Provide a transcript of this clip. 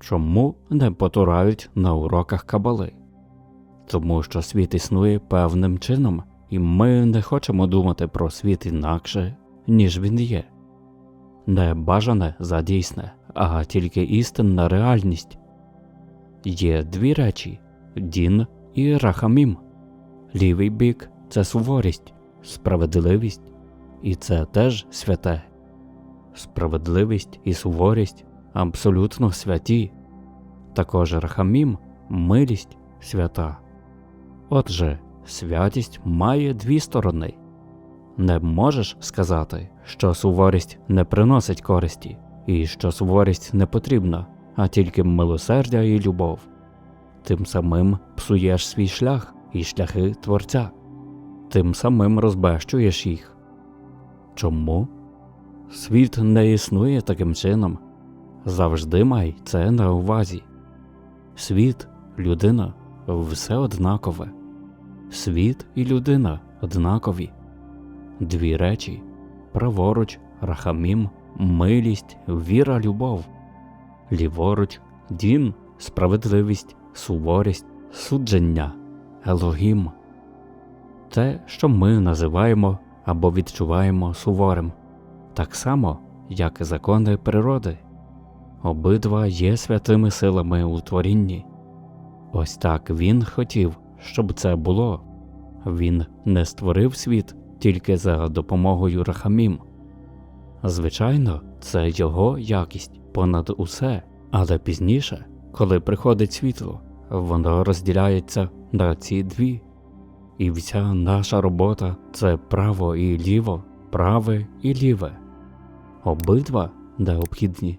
чому не потурають на уроках кабали? Тому що світ існує певним чином, і ми не хочемо думати про світ інакше, ніж він є. Не бажане за дійсне, а тільки істинна реальність. Є дві речі дін і рахамім. Лівий бік це суворість, справедливість, і це теж святе. Справедливість і суворість абсолютно святі, також рахамім милість свята. Отже, святість має дві сторони. Не можеш сказати, що суворість не приносить користі, і що суворість не потрібна, а тільки милосердя і любов. Тим самим псуєш свій шлях і шляхи Творця, тим самим розбещуєш їх. Чому? Світ не існує таким чином. Завжди май це на увазі. Світ, людина все однакове. Світ і людина однакові. Дві речі праворуч, рахамім, милість, віра, любов, ліворуч, дін, справедливість, суворість, судження, елогім. Те, що ми називаємо або відчуваємо суворим, так само, як і закони природи. Обидва є святими силами у творінні. Ось так він хотів, щоб це було. Він не створив світ тільки за допомогою рахамім. Звичайно, це його якість понад усе, але пізніше, коли приходить світло, воно розділяється на ці дві. І вся наша робота це право і ліво, праве і ліве. Обидва необхідні.